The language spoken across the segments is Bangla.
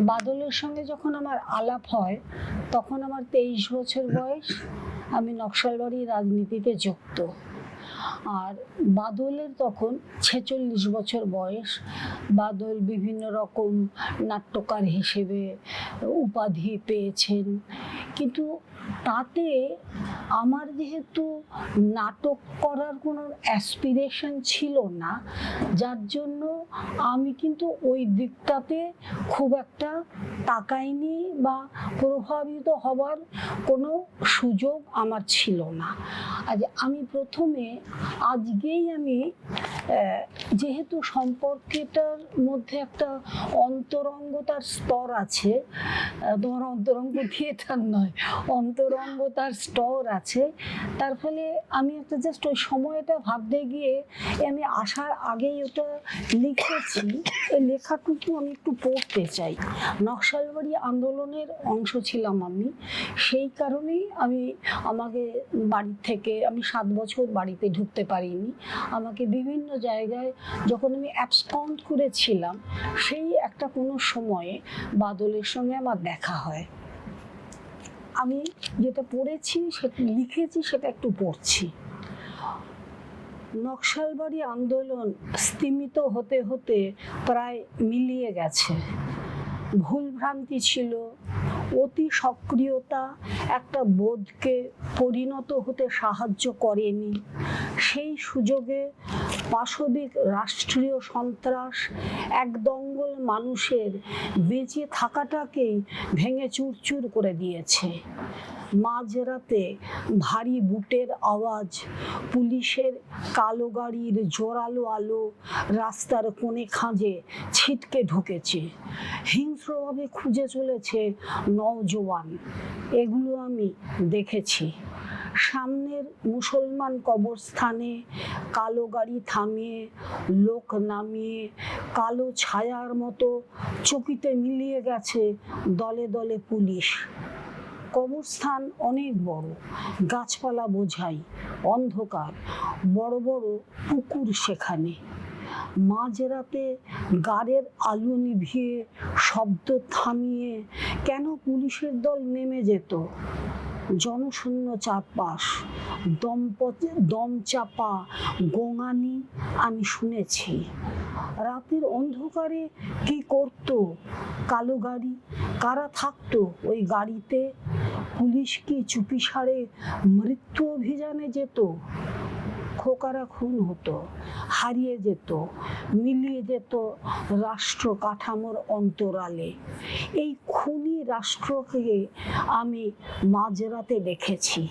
বাদলের সঙ্গে যখন আমার আলাপ হয়, তখন আমার তেইশ বছর বয়স, আমি নকশালবাড়ি রাজনীতিতে যুক্ত। আর বাদলের তখন ছেচল্লিশ বছর বয়স। বাদল বিভিন্ন রকম নাট্যকার হিসেবে উপাধি পেয়েছেন। কিন্তু তাতে আমার যেহেতু নাটক করার কোনো অ্যাসপিরেশন ছিল না, যার জন্য আমি কিন্তু ওই দিকটাতে খুব একটা তাকাইনি বা প্রভাবিত হবার কোনো সুযোগ আমার ছিল না। আজ আমি প্রথমে, আজকেই আমি যেহেতু সম্পর্কটার মধ্যে একটা অন্তরঙ্গতার স্তর আছে তোমার অন্তরঙ্গ থিয়েটার নয়, অন্তরঙ্গতার স্তর আছে, তার ফলে আমি একটা জাস্ট ওই সময়টা ভাবতে গিয়ে আমি আসার আগেই ওটা লিখেছি। এই লেখাটুকু আমি একটু পড়তে চাই। নকশালবাড়ি আন্দোলনের অংশ ছিলাম আমি। সেই কারণেই আমি আমাকে বাড়ি থেকে, আমি সাত বছর বাড়িতে ঢুকতে পারিনি। আমাকে বিভিন্ন জায়গায় যখন আমি অ্যাবসকন্ড করেছিলাম, সেই একটা কোনো সময়ে বাদলের সঙ্গে আমার দেখা হয়। আমি যেটা পড়েছি, সেটা লিখেছি, সেটা একটু পড়ছি। নকশালবাড়ি আন্দোলন স্তিমিত হতে হতে প্রায় মিলিয়ে গেছে। ভুলভ্রান্তি ছিল, অতি সক্রিয়তা একটা বোধকে পরিণত হতে সাহায্য করেনি। সেই সুযোগে পাশবিক রাষ্ট্রীয় সন্ত্রাস, এক দঙ্গল মানুষের বেঁচে থাকাটাকেই ভেঙে চুরচুর করে দিয়েছে। মাঝরাতে ভারী বুটের আওয়াজ, পুলিশের কালো গাড়ির জোরালো আলো রাস্তার কোণে খাঁজে ছিটকে ঢুকেছে। হিংস্রভাবে খুঁজে চলেছে নওজোয়ান। এগুলো আমি দেখেছি। সামনের মুসলমান কবরস্থানে কালো গাড়ি থামিয়ে, লোক নামিয়ে, কালো ছায়ার মতো চকিতে মিলিয়ে গেছে দলে দলে পুলিশ। কবরস্থান অনেক বড়, গাছপালা বোঝাই, অন্ধকার, বড় বড় পুকুর সেখানে। মাঝরাতে গাড়ের আলো নিভিয়ে, শব্দ থামিয়ে কেন পুলিশের দল নেমে যেত? জনশূন্য চারপাশ, দম্পতি, দমচাপা, গোঙানি আমি শুনেছি। রাতের অন্ধকারে কি করত? কালো গাড়ি, কারা থাকতো ওই গাড়িতে? পুলিশ কি চুপিসারে মৃত্যু অভিযানে যেত? খোকারা খুন হতো, হারিয়ে যেত, মিলিয়ে যেত রাষ্ট্র কাঠামোর অন্তরালে। এই খুনি রাষ্ট্রকে আমি মাঝরাতে দেখেছি,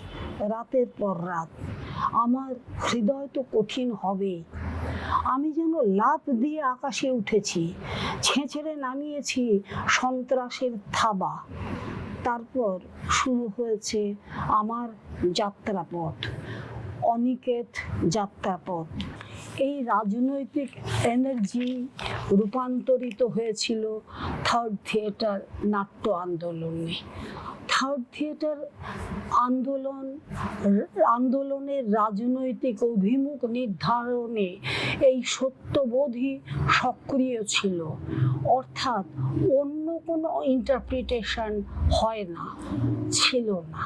রাতের পর রাত। আমার হৃদয় তো কঠিন হবেই আমি যেন লাফ দিয়ে আকাশে উঠেছি, ছেঁচড়ে নামিয়েছি সন্ত্রাসের থাবা। তারপর শুরু হয়েছে আমার যাত্রাপথ। অনিকেত যাত্রাপথ। এই রাজনৈতিক এনার্জি রূপান্তরিত হয়েছিল থার্ড থিয়েটার নাট্য আন্দোলনে। থার্ড থিয়েটার আন্দোলন আন্দোলনের রাজনৈতিক অভিমুখ নির্ধারণে এই সত্যবোধই সক্রিয় ছিল। অর্থাৎ অন্য কোনো ইন্টারপ্রিটেশন হয় না, ছিল না।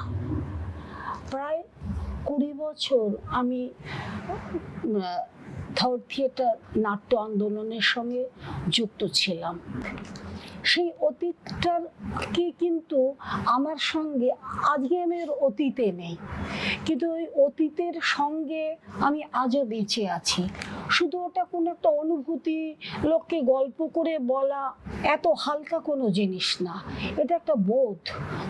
প্রায় কুড়ি বছর আমি থার্ড থিয়েটার নাট্য আন্দোলনের সঙ্গে যুক্ত ছিলাম। সেই অতীতটার কি কিন্তু আমার সঙ্গে, আজকে আমি অতীতে নেই। কিন্তু ওই অতীতের সঙ্গে আমি আজও বেঁচে আছি। শুধু ওটা কোনো একটা অনুভূতি, লোককে গল্প করে বলা, এত হালকা কোনো জিনিস না। এটা একটা বোধ,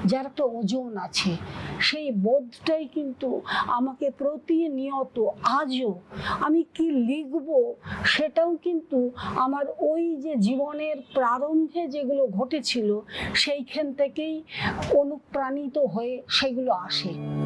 যার একটা ওজন আছে। সেই বোধটাই কিন্তু আমাকে প্রতিনিয়ত আজও আমি কি লিখব সেটাও কিন্তু আমার ওই যে জীবনের প্রারম্ভে যেগুলো ঘটেছিল, সেইখান থেকেই অনুপ্রাণিত হয়ে সেগুলো আসে।